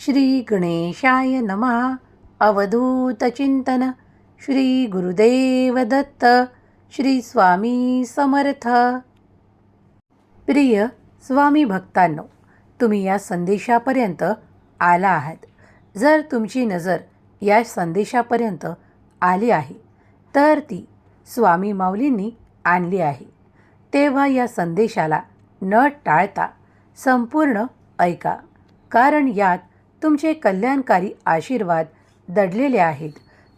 श्री गणेशाय नमः अवधूतचिंतन श्री गुरुदेव दत्त श्री स्वामी समर्थ। प्रिय स्वामी भक्तांनो तुम्ही या संदेशापर्यंत आला आहात. जर तुमची नजर या संदेशापर्यंत आली आहे तर ती स्वामी माऊलींनी आणली आहे. तेव्हा या संदेशाला न टाळता संपूर्ण ऐका. कारण यात तुमचे कल्याणकारी आशीर्वाद दडलेले आहेत.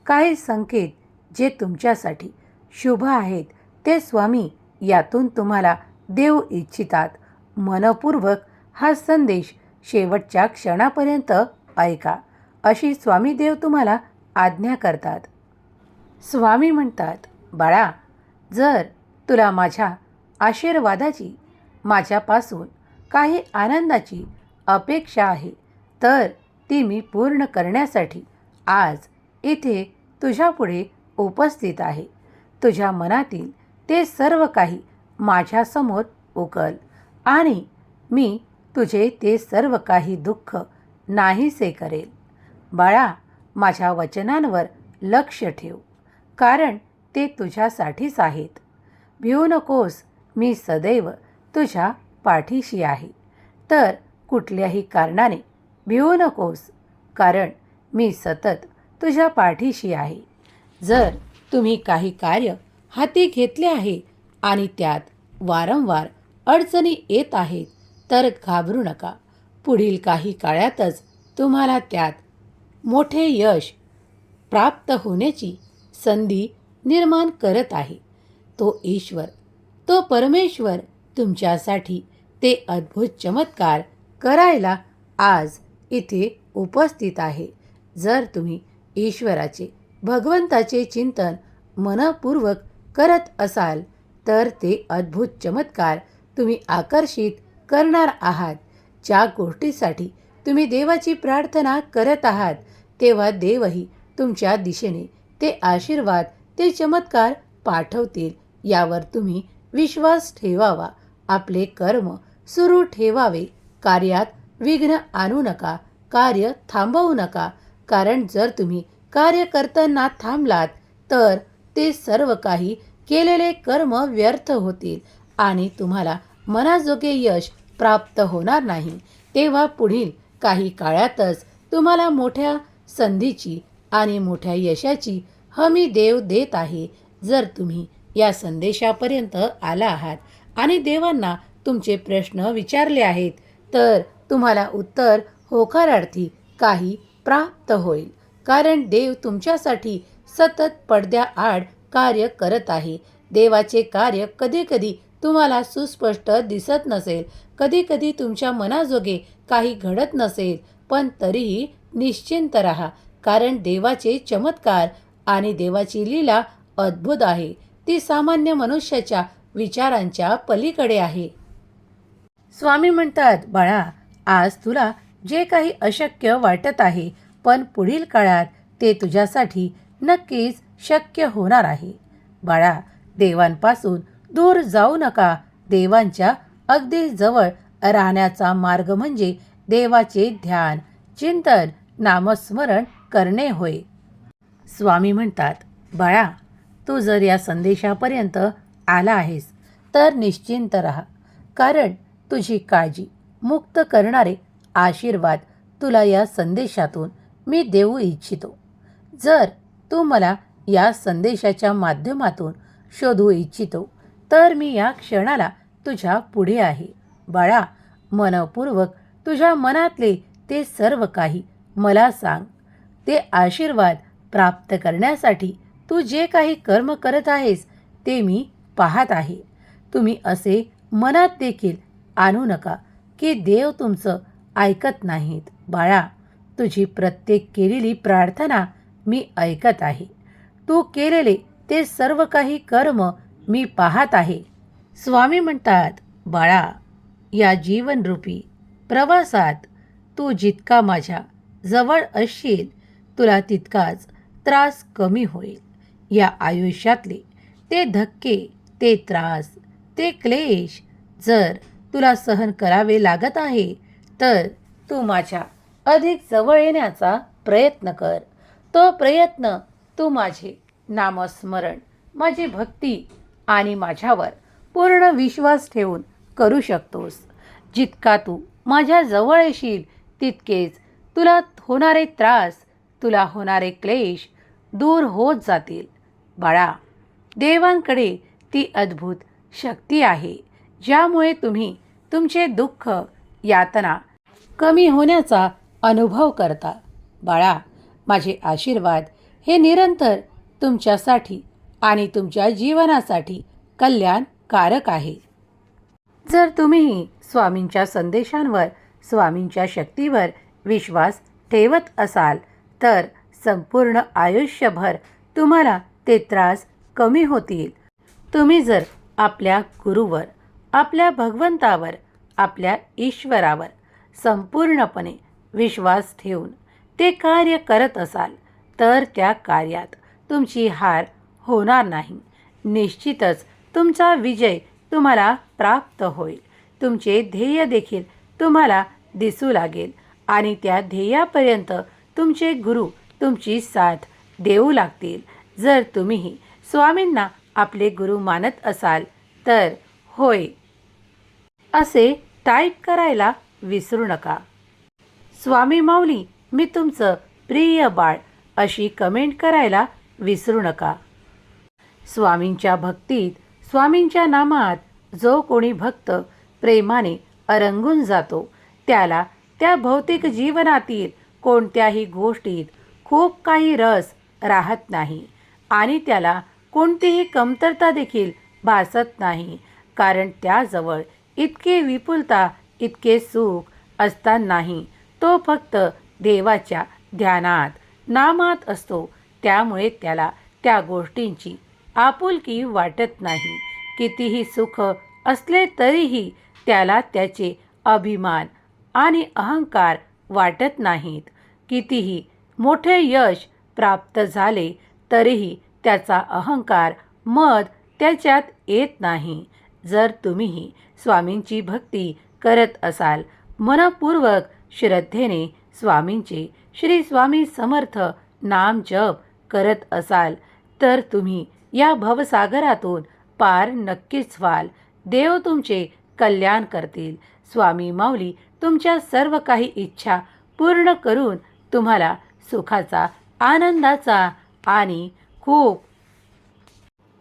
काही संकेत जे तुमच्यासाठी शुभ आहेत ते स्वामी यातून तुम्हाला देऊ इच्छितात. मनपूर्वक हा संदेश शेवटच्या क्षणापर्यंत ऐका. अशी स्वामी देव तुम्हाला आज्ञा करतात. स्वामी म्हणतात बाळा जर तुला माझ्या आशीर्वादाची माझ्यापासून काही आनंदाची अपेक्षा आहे तर ती मी पूर्ण करण्यासाठी आज इथे तुझ्यापुढे उपस्थित आहे. तुझ्या मनातील ते सर्व काही माझ्यासमोर उकल आणि मी तुझे ते सर्व काही दुःख नाहीसे करेल. बाळा माझ्या वचनांवर लक्ष ठेव कारण ते तुझ्यासाठीच आहेत. भिऊ नकोस मी सदैव तुझ्या पाठीशी आहे. तर कुठल्याही कारणाने भिवू नकोस कारण मी सतत तुझ्या पाठीशी आहे. जर तुम्ही काही कार्य हाती घेतले आहे आणि त्यात वारंवार अडचणी येत आहेत तर घाबरू नका. पुढील काही काळातच तुम्हाला त्यात मोठे यश प्राप्त होण्याची संधी निर्माण करत आहे. तो ईश्वर तो परमेश्वर तुमच्यासाठी ते अद्भुत चमत्कार करायला आज इथे उपस्थित आहे. जर तुम्ही ईश्वराचे भगवंताचे चिंतन मनपूर्वक करत असाल तर ते अद्भुत चमत्कार तुम्ही आकर्षित करणार आहात. ज्या गोष्टीसाठी तुम्ही देवाची प्रार्थना करत आहात तेव्हा देवही तुमच्या दिशेने ते आशीर्वाद ते चमत्कार पाठवतील. यावर तुम्ही विश्वास ठेवावा. आपले कर्म सुरू ठेवावे. कार्यात विघ्न आणू नका. कार्य थांबवू नका. कारण जर तुम्ही कार्य करताना थांबलात तर ते सर्व काही केलेले कर्म व्यर्थ होतील आणि तुम्हाला मनाजोगे यश प्राप्त होणार नाही. तेव्हा पुढील काही काळातच तुम्हाला मोठ्या संधीची आणि मोठ्या यशाची हमी देव देत आहे. जर तुम्ही या संदेशापर्यंत आला आहात आणि देवांना तुमचे प्रश्न विचारले आहेत तर तुम्हाला उत्तर होकारार्थी काही प्राप्त होईल. कारण देव तुमच्यासाठी सतत पडद्याआड कार्य करत आहे. देवाचे कार्य कधीकधी तुम्हाला सुस्पष्ट दिसत नसेल. कधीकधी तुमच्या मनाजोगे काही घडत नसेल. पण तरीही निश्चिंत राहा. कारण देवाचे चमत्कार आणि देवाची लीला अद्भुत आहे. ती सामान्य मनुष्याच्या विचारांच्या पलीकडे आहे. स्वामी म्हणतात बाळा आज तुला जे काही अशक्य वाटत आहे पण पुढील काळात ते तुझ्यासाठी नक्कीच शक्य होणार आहे. बाळा देवांपासून दूर जाऊ नका. देवांच्या अगदी जवळ राहण्याचा मार्ग म्हणजे देवाचे ध्यान चिंतन नामस्मरण करणे होय. स्वामी म्हणतात बाळा तू जर या संदेशापर्यंत आला आहेस तर निश्चिंत राहा. कारण तुझी काळजी मुक्त करणारे आशीर्वाद तुला या संदेशातून मी देऊ इच्छितो. जर तू मला या संदेशाच्या माध्यमातून शोधू इच्छितो तर मी या क्षणाला तुझ्या पुढे आहे. बाळा मनपूर्वक तुझ्या मनातले ते सर्व काही मला सांग. ते आशीर्वाद प्राप्त करण्यासाठी तू जे काही कर्म करत आहेस ते मी पाहत आहे. तुम्ही असे मनात देखील आणू नका की देव तुमचं ऐकत नाहीत. बाळा तुझी प्रत्येक केलेली प्रार्थना मी ऐकत आहे. तू केलेले ते सर्व काही कर्म मी पाहत आहे. स्वामी म्हणतात बाळा या जीवनरूपी प्रवासात तू जितका माझ्या जवळ असशील तुला तितकाच त्रास कमी होईल. या आयुष्यातले ते धक्के ते त्रास ते क्लेश जर तुला सहन करावे लागत आहे तर तू माझ्या अधिक जवळ येण्याचा प्रयत्न कर. तो प्रयत्न तू माझे नामस्मरण माझी भक्ती आणि माझ्यावर पूर्ण विश्वास ठेवून करू शकतोस. जितका तू माझ्या जवळ येशील तितकेच तुला होणारे त्रास तुला होणारे क्लेश दूर होत जातील. बाळा देवांकडे ती अद्भुत शक्ती आहे ज्यामुळे तुम्ही तुमचे दुःख यातना कमी होण्याचा अनुभव करता. बाळा माझे आशीर्वाद हे निरंतर तुमच्यासाठी आणि तुमच्या जीवनासाठी कल्याणकारक आहे. जर तुम्हीही स्वामींच्या संदेशांवर स्वामींच्या शक्तीवर विश्वास ठेवत असाल तर संपूर्ण आयुष्यभर तुम्हाला ते त्रास कमी होतील. तुम्ही जर आपल्या गुरुवर आपल्या भगवंतावर आपल्या ईश्वरावर संपूर्णपणे विश्वास ठेवून ते कार्य करत असाल तर त्या कार्यात तुमची हार होणार नाही. निश्चितच तुमचा विजय तुम्हाला प्राप्त होईल. तुमचे ध्येय देखील तुम्हाला दिसू लागेल आणि त्या ध्येयापर्यंत तुमचे गुरु तुमची साथ देऊ लागतील. जर तुम्हीही स्वामींना आपले गुरु मानत असाल तर होय. असे टाईप करायला विसरू नका. स्वामी माऊली मी तुमचं प्रिय बाळ अशी कमेंट करायला विसरू नका. स्वामींच्या भक्तीत स्वामींच्या नामात जो कोणी भक्त प्रेमाने अरंगून जातो त्याला त्या भौतिक जीवनातील कोणत्याही गोष्टीत खूप काही रस राहत नाही आणि त्याला कोणतीही कमतरता देखील भासत नाही कारण त्याजवळ इतकी विपुलता इतके सुख असतानाही तो फक्त देवाच्या ध्यानात नामात असतो. त्यामुळे त्याला त्या गोष्टींची आपुलकी वाटत नाही. कितीही सुख असले तरीही त्याला त्याचे अभिमान आणि अहंकार वाटत नाहीत. कितीही मोठे यश प्राप्त झाले तरीही त्याचा अहंकार मद त्याच्यात येत नाही. जर तुम्हीही स्वामींची भक्ती करत असाल. मनपूर्वक श्रद्धेने स्वामींचे श्री स्वामी समर्थ नाम जप करत असाल तर तुम्ही या भवसागरातून पार नक्कीच व्हाल. देव तुमचे कल्याण करतील. स्वामी माऊली तुमच्या सर्व काही इच्छा पूर्ण करून तुम्हाला सुखाचा आनंदाचा आणि खूप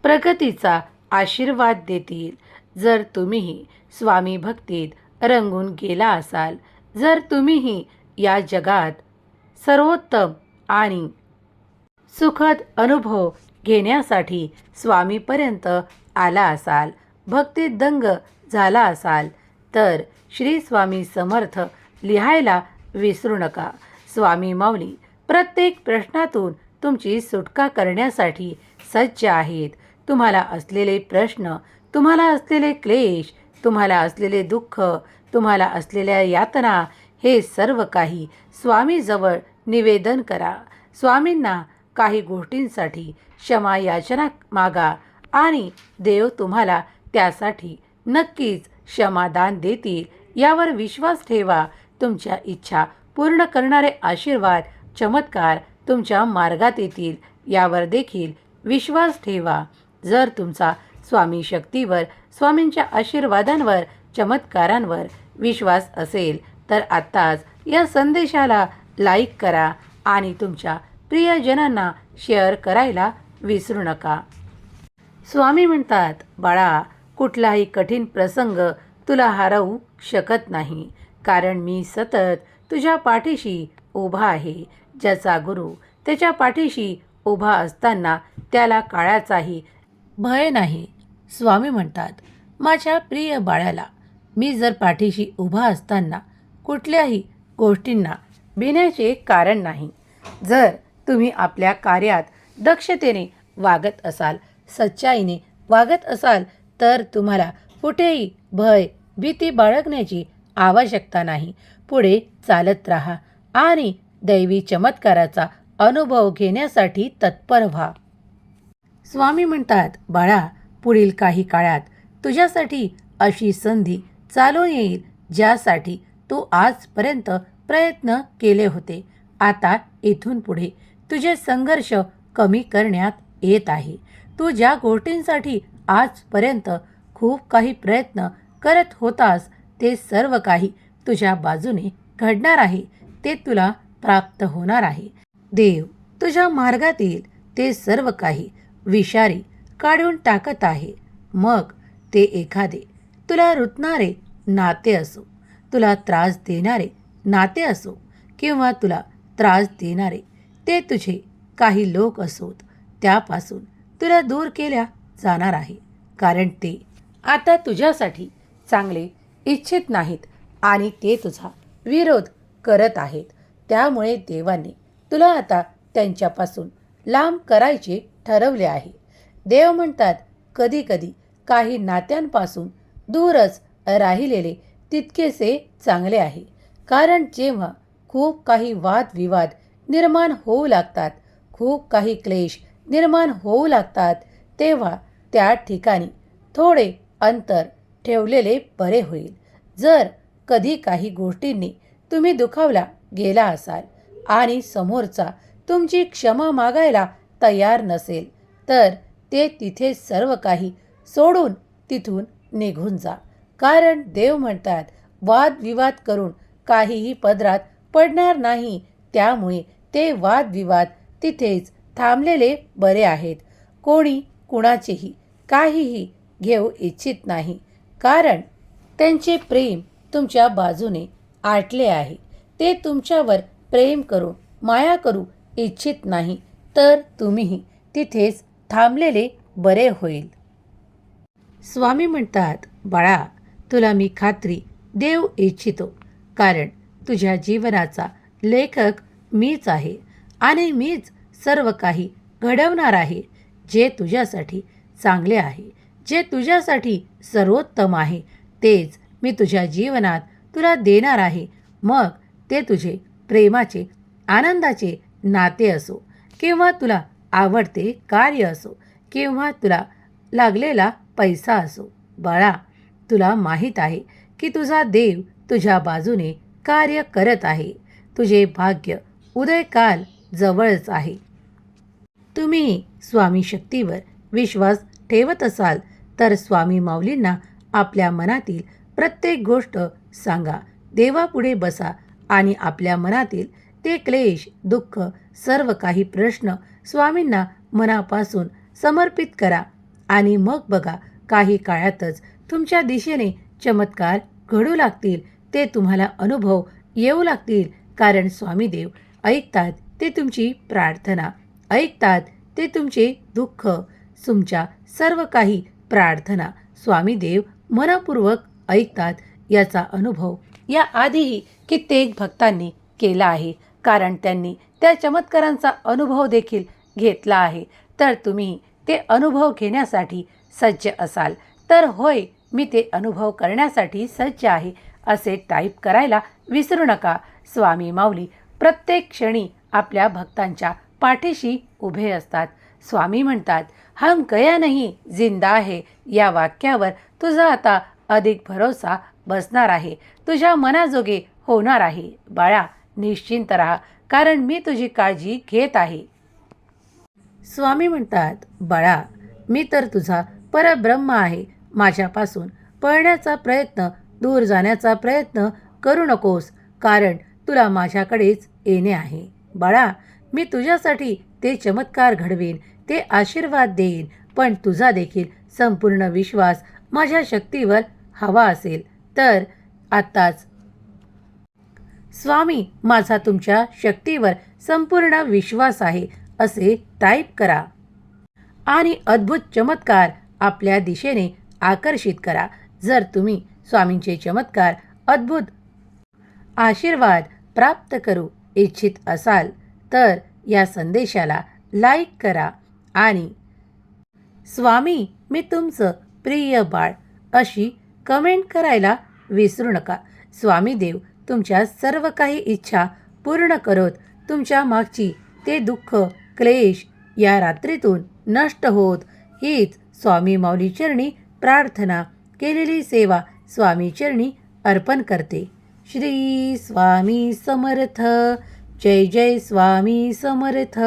प्रगतीचा आशीर्वाद देतील. जर तुम्हीही स्वामी भक्तीत रंगून गेला असाल. जर तुम्हीही या जगात सर्वोत्तम आणि सुखद अनुभव घेण्यासाठी स्वामीपर्यंत आला असाल भक्तीत दंग झाला असाल तर श्री स्वामी समर्थ लिहायला विसरू नका. स्वामी माऊली प्रत्येक प्रश्नातून तुमची सुटका करण्यासाठी सज्ज आहेत. तुम्हाला असलेले प्रश्न तुम्हाला असलेले क्लेश तुम्हाला असलेले दुःख तुम्हाला असलेल्या यातना हे सर्व काही स्वामीजवळ निवेदन करा. स्वामींना काही गोष्टींसाठी क्षमा याचना मागा आणि देव तुम्हाला त्यासाठी नक्कीच क्षमादान देतील. यावर विश्वास ठेवा. तुमच्या इच्छा पूर्ण करणारे आशीर्वाद चमत्कार तुमच्या मार्गात येतील. यावर देखील विश्वास ठेवा. जर तुमचा स्वामी शक्तीवर स्वामींच्या आशीर्वादांवर चमत्कारांवर विश्वास असेल तर आत्ताच या संदेशाला लाईक करा आणि तुमच्या प्रियजनांना शेअर करायला विसरू नका. स्वामी म्हणतात बाळा कुठलाही कठीण प्रसंग तुला हरवू शकत नाही कारण मी सतत तुझ्या पाठीशी उभा आहे. ज्याचा गुरु त्याच्या पाठीशी उभा असताना त्याला काळाचाही भय नाही. स्वामी म्हणतात माझ्या प्रिय बाळाला मी जर पाठीशी उभा असताना कुठल्याही गोष्टींना भिण्याचे कारण नाही. जर तुम्ही आपल्या कार्यात दक्षतेने वागत असाल सच्चाईने वागत असाल तर तुम्हाला कुठेही भय भीती बाळगण्याची आवश्यकता नाही. पुढे चालत राहा आणि दैवी चमत्काराचा अनुभव घेण्यासाठी तत्पर व्हा. स्वामी म्हणतात बाळा पुढील काही काळात तुझ्यासाठी अशी संधी चालून येईल ज्यासाठी तू आजपर्यंत प्रयत्न केले होते. आता इथून पुढे तुझे संघर्ष कमी करण्यात येत आहे. तू ज्या गोष्टींसाठी आजपर्यंत खूप काही प्रयत्न करत होतास ते सर्व काही तुझ्या बाजूने घडणार आहे. ते तुला प्राप्त होणार आहे. देव तुझ्या मार्गातील ते सर्व काही विषारी काढून टाकत आहे. मग ते एखादे. तुला रुतणारे नाते असो. तुला त्रास देणारे नाते असो. किंवा तुला त्रास देणारे ते तुझे काही लोक असोत. त्यापासून तुला दूर केल्या जाणार आहे. कारण ते आता तुझ्यासाठी चांगले इच्छित नाहीत आणि ते तुझा विरोध करत आहेत. त्यामुळे देवाने तुला आता त्यांच्यापासून लांब करायचे ठरवले आहे. देव म्हणतात कधीकधी काही नात्यांपासून दूरच राहिलेले तितकेसे चांगले आहे. कारण जेव्हा खूप काही वादविवाद निर्माण होऊ लागतात खूप काही क्लेश निर्माण होऊ लागतात तेव्हा त्या ठिकाणी थोडे अंतर ठेवलेले बरे होईल. जर कधी काही गोष्टींनी तुम्ही दुखावला गेला असाल आणि समोरचा तुमची क्षमा मागायला तयार नसेल तर ते तिथे सर्व काही सोडून तिथून निघून जा. कारण देव म्हणतात वादविवाद करून काहीही पदरात पडणार नाही. त्यामुळे ते वादविवाद तिथेच थांबलेले बरे आहेत. कोणी कुणाचेही काहीही घेऊ इच्छित नाही. कारण त्यांचे प्रेम तुमच्या बाजूने आटले आहे. ते तुमच्यावर प्रेम करू माया करू इच्छित नाही. तर तुम्हीही तिथेच थांबलेले बरे होईल. स्वामी म्हणतात बाळा तुला मी खात्री देऊ इच्छितो. कारण तुझ्या जीवनाचा लेखक मीच आहे आणि मीच सर्व काही घडवणार आहे जे तुझ्यासाठी चांगले आहे जे तुझ्यासाठी सर्वोत्तम आहे. तेच मी तुझ्या जीवनात तुला देणार आहे. मग ते तुझे प्रेमाचे आनंदाचे नाते असो किंवा तुला आवडते कार्य असो किंवा तुला लागलेला पैसा असो. बाळा तुला माहीत आहे की तुझा देव तुझ्या बाजूने कार्य करत आहे. तुझे भाग्य उदयकाल जवळच आहे. तुम्ही स्वामी शक्तीवर विश्वास ठेवत असाल तर स्वामी माऊलींना आपल्या मनातील प्रत्येक गोष्ट सांगा. देवापुढे बसा आणि आपल्या मनातील ते क्लेश दुःख सर्व काही प्रश्न स्वामींना मनापासून समर्पित करा. आणि मग बघा काही काळातच तुमच्या दिशेने चमत्कार घडू लागतील. ते तुम्हाला अनुभव येऊ लागतील. कारण स्वामीदेव ऐकतात ते तुमची प्रार्थना ऐकतात ते तुमचे दुःख. तुमच्या सर्व काही प्रार्थना स्वामीदेव मनपूर्वक ऐकतात याचा अनुभव या आधीही कित्येक भक्तांनी केला आहे. कारण त्यांनी त्या चमत्कारांचा अनुभव देखील घेतला आहे. तर तुम्ही ते अनुभव घेण्यासाठी सज्ज असाल. तर होय मी ते अनुभव करण्यासाठी सज्ज आहे असे टाईप करायला विसरू नका. स्वामी माऊली प्रत्येक क्षणी आपल्या भक्तांच्या पाठीशी उभे असतात. स्वामी म्हणतात हम गया नाही जिंदा आहे या वाक्यावर तुझा आता अधिक भरोसा बसणार आहे. तुझ्या मनाजोगे होणार आहे. बाळा निश्चिंत राहा कारण मी तुझी काळजी घेत आहे. स्वामी म्हणतात बाळा मी तर तुझा परब्रह्म आहे. माझ्यापासून पळण्याचा प्रयत्न दूर जाण्याचा प्रयत्न करू नकोस कारण तुला माझ्याकडेच येणे आहे. बाळा मी तुझ्यासाठी ते चमत्कार घडवेन ते आशीर्वाद देईन पण तुझा देखील संपूर्ण विश्वास माझ्या शक्तीवर हवा असेल. तर आत्ताच स्वामी माझा तुमच्या शक्तीवर संपूर्ण विश्वास आहे. असे टाईप करा. आणि अद्भुत चमत्कार आपल्या दिशेने आकर्षित करा. जर तुम्ही स्वामींचे चमत्कार अद्भुत आशीर्वाद प्राप्त करू इच्छित असाल तर या संदेशाला लाईक करा. आणि स्वामी मी तुमचं प्रिय बाळ अशी कमेंट करायला विसरू नका. स्वामी देव तुमच्या सर्व काही इच्छा पूर्ण करत. तुमच्या मागची ते दुःख क्लेश या रात्रीतून नष्ट होत. हीच स्वामी माऊली चरणी प्रार्थना. केलेली सेवा स्वामी चरणी अर्पण करते. श्री स्वामी समर्थ. जय जय स्वामी समर्थ.